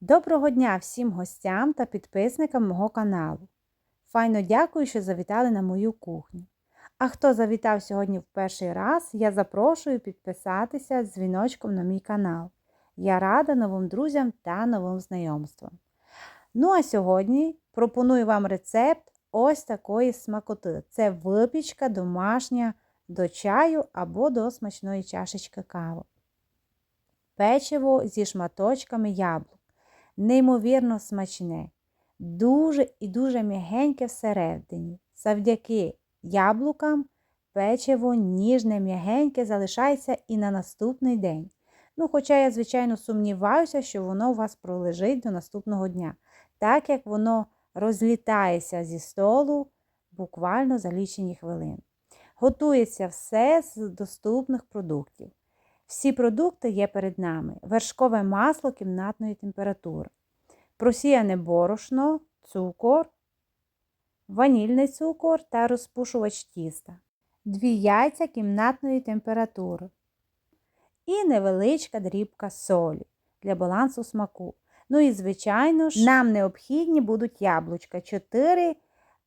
Доброго дня всім гостям та підписникам мого каналу. Файно дякую, що завітали на мою кухню. А хто завітав сьогодні в перший раз, я запрошую підписатися з дзвіночком на мій канал. Я рада новим друзям та новим знайомствам. Ну а сьогодні пропоную вам рецепт ось такої смакоти. Це випічка домашня до чаю або до смачної чашечки кави. Печиво зі шматочками яблук неймовірно смачне, дуже і дуже м'ягеньке всередині. Завдяки яблукам печиво ніжне, м'ягеньке залишається і на наступний день. Ну, Хоча я, звичайно, сумніваюся, що воно у вас пролежить до наступного дня, так як воно розлітається зі столу буквально за лічені хвилини. Готується все з доступних продуктів. Всі продукти є перед нами: вершкове масло кімнатної температури, просіяне борошно, цукор, ванільний цукор та розпушувач тіста, дві яйця кімнатної температури і невеличка дрібка солі для балансу смаку. Ну і, звичайно ж, нам необхідні будуть яблучка, 4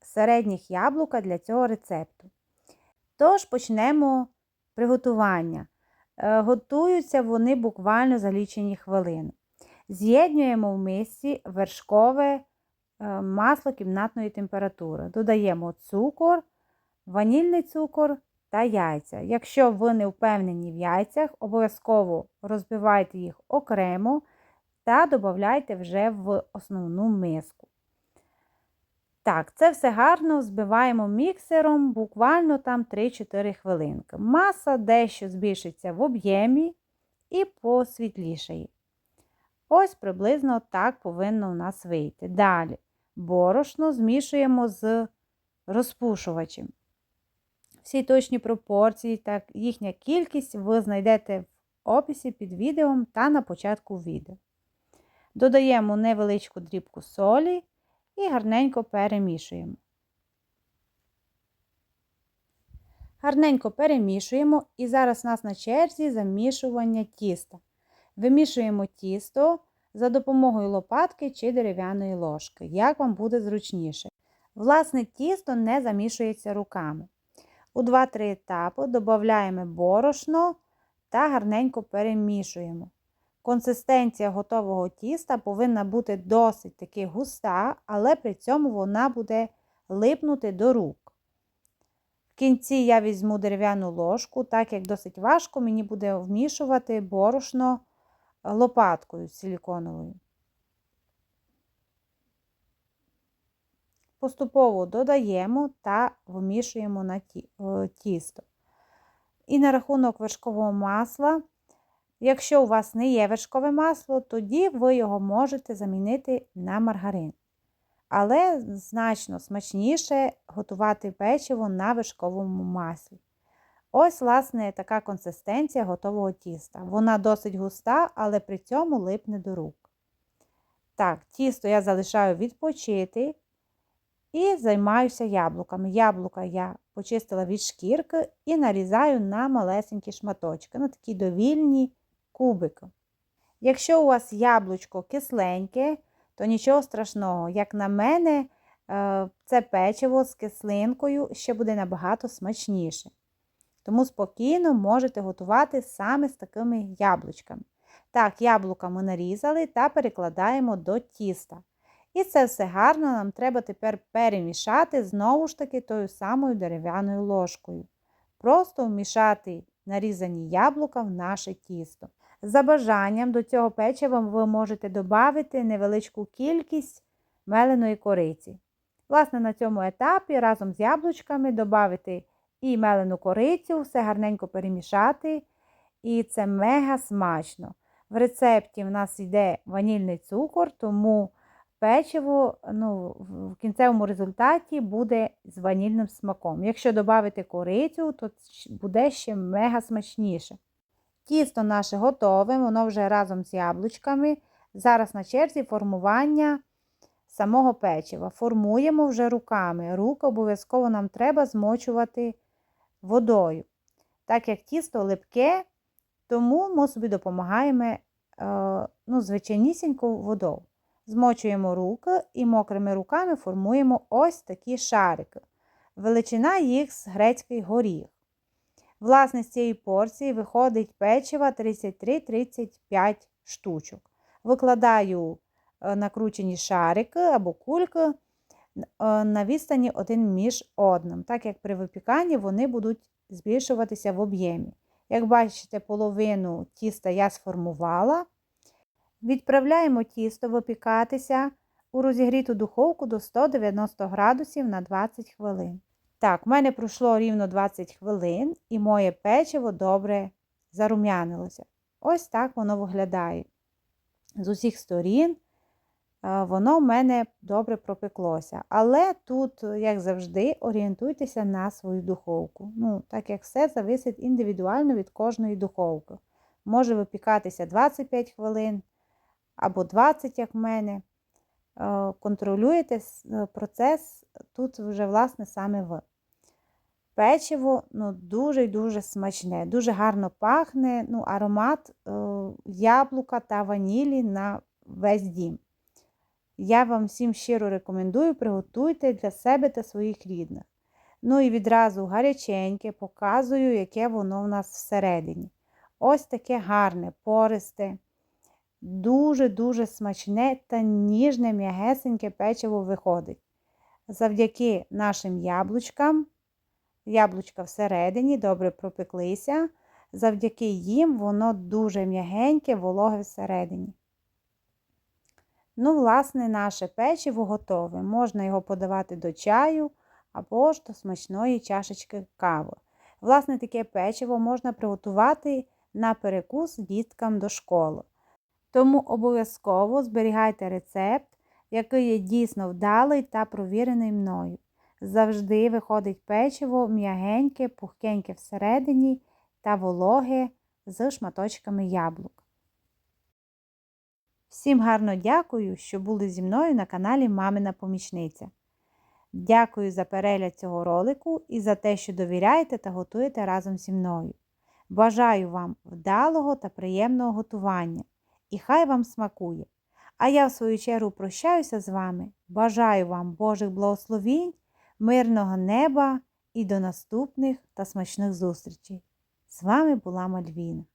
середніх яблука для цього рецепту. Тож почнемо приготування. Готуються вони буквально за лічені хвилини. З'єднуємо в мисці вершкове масло кімнатної температури. Додаємо цукор, ванільний цукор та яйця. Якщо ви не впевнені в яйцях, обов'язково розбивайте їх окремо та додайте вже в основну миску. Так, це все гарно збиваємо міксером буквально там 3-4 хвилинки. Маса дещо збільшиться в об'ємі і посвітлішає. Ось приблизно так повинно у нас вийти. Далі борошно змішуємо з розпушувачем. Всі точні пропорції та їхня кількість ви знайдете в описі під відео та на початку відео. Додаємо невеличку дрібку солі і гарненько перемішуємо. Гарненько перемішуємо, і зараз у нас на черзі замішування тіста. Вимішуємо тісто за допомогою лопатки чи дерев'яної ложки, як вам буде зручніше. Власне, тісто не замішується руками. У 2-3 етапи додаємо борошно та гарненько перемішуємо. Консистенція готового тіста повинна бути досить таки густа, але при цьому вона буде липнути до рук. В кінці я візьму дерев'яну ложку, так як досить важко, мені буде вмішувати борошно лопаткою силіконовою. Поступово додаємо та вмішуємо на тісто. І на рахунок вершкового масла. Якщо у вас не є вершкове масло, тоді ви його можете замінити на маргарин. Але значно смачніше готувати печиво на вершковому маслі. Ось, власне, така консистенція готового тіста. Вона досить густа, але при цьому липне до рук. Так, тісто я залишаю відпочити і займаюся яблуками. Яблука я почистила від шкірки і нарізаю на малесенькі шматочки, на такі довільні кубики. Якщо у вас яблучко кисленьке, то нічого страшного. Як на мене, е, це печиво з кислинкою ще буде набагато смачніше. Тому спокійно можете готувати саме з такими яблучками. Так, яблука ми нарізали та перекладаємо до тіста. І це все гарно нам треба тепер перемішати знову ж таки тою самою дерев'яною ложкою. Просто вмішати нарізані яблука в наше тісто. За бажанням до цього печива ви можете додати невеличку кількість меленої кориці. Власне, на цьому етапі разом з яблучками додати і мелену корицю, все гарненько перемішати. І це мега смачно. В рецепті в нас йде ванільний цукор, тому печиво ну, в кінцевому результаті буде з ванільним смаком. Якщо додати корицю, то буде ще мега смачніше. Тісто наше готове, воно вже разом з яблучками. Зараз на черзі формування самого печива. Формуємо вже руками. Руки обов'язково нам треба змочувати водою. Так як тісто липке, тому ми собі допомагаємо ну, звичайнісіньку водою. Змочуємо руки і мокрими руками формуємо ось такі шарики. Величина їх з грецький горіх. Власне, з цієї порції виходить печива 33-35 штучок. Викладаю е, накручені шарики або кульки е, на відстані один між одним, так як при випіканні вони будуть збільшуватися в об'ємі. Як бачите, половину тіста я сформувала. Відправляємо тісто випікатися у розігріту духовку до 190 градусів на 20 хвилин. Так, в мене пройшло рівно 20 хвилин і моє печиво добре зарум'янилося. Ось так воно виглядає. З усіх сторін воно в мене добре пропеклося. Але тут, як завжди, орієнтуйтеся на свою духовку. Ну, Так як все зависить індивідуально від кожної духовки. Може випікатися 25 хвилин або 20, як в мене. Контролюєте процес тут вже, власне, саме ви. Печиво ну, дуже дуже смачне, дуже гарно пахне, ну, аромат е, яблука та ванілі на весь дім. Я вам всім щиро рекомендую, приготуйте для себе та своїх рідних. Ну і відразу гаряченьке показую, яке воно в нас всередині. Ось таке гарне, пористе, дуже-дуже смачне та ніжне, м'ягесеньке печиво виходить. Завдяки нашим яблучкам. Яблучка всередині добре пропеклися. Завдяки їм воно дуже м'ягеньке, вологе всередині. Ну, власне, наше печиво готове. Можна його подавати до чаю або ж до смачної чашечки кави. Власне, таке печиво можна приготувати на перекус діткам до школи. Тому обов'язково зберігайте рецепт, який є дійсно вдалий та провірений мною. Завжди виходить печиво м'ягеньке, пухкеньке всередині та вологе з шматочками яблук. Всім гарно дякую, що були зі мною на каналі Мамина Помічниця. Дякую за перегляд цього ролику і за те, що довіряєте та готуєте разом зі мною. Бажаю вам вдалого та приємного готування і хай вам смакує! А я, в свою чергу, прощаюся з вами. Бажаю вам Божих благословінь, мирного неба і до наступних та смачних зустрічей! З вами була Мальвіна.